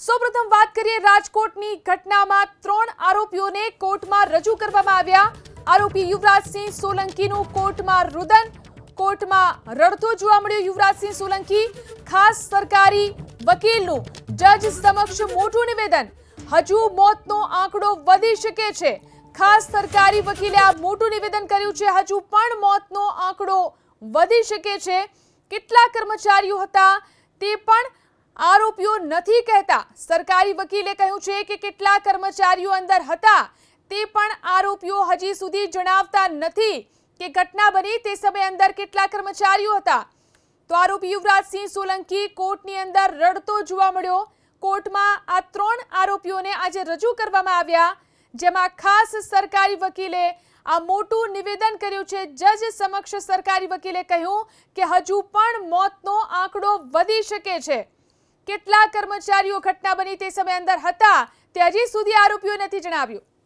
સૌપ્રથમ વાત કરીએ રાજકોટની ઘટનામાં ત્રણ આરોપીઓને કોર્ટમાં રજૂ કરવામાં આવ્યા. આરોપી યુવરાજસિંહ સોલંકીનું કોર્ટમાં રુદન, કોર્ટમાં રડતો જોવા મળ્યો યુવરાજસિંહ સોલંકી. ખાસ સરકારી વકીલનું જજ સમક્ષ મોટું નિવેદન. હજુ મોતનો આંકડો વધી શકે છે. ખાસ સરકારી વકીલે આ મોટું નિવેદન કર્યું છે. હજુ પણ મોતનો આંકડો વધી શકે છે. કેટલા કર્મચારીઓ હતા તે પણ આરોપીઓ નથી કહેતા. સરકારી વકીલે કહ્યું છે કે કેટલા કર્મચારીઓ અંદર હતા. તે પણ આરોપીઓ હજી સુધી જણાવતા નથી કે ઘટના બની તે સમયે અંદર કેટલા કર્મચારીઓ હતા. તો આરોપી યુવરાજસિંહ સોલંકી કોર્ટની અંદર રડતો જોવા મળ્યો. કોર્ટમાં આ ત્રણ આરોપીઓને આજે રજૂ કરવામાં આવ્યા, જેમાં ખાસ સરકારી વકીલે આ મોટું નિવેદન કર્યું છે. જજ સમક્ષ સરકારી વકીલે કહ્યું કે હજુ પણ મોતનો આંકડો વધી શકે છે. કેટલા કર્મચારીઓ ઘટના બની તે સમયે અંદર હતા તે હજી સુધી આરોપીઓ નથી જણાવ્યું.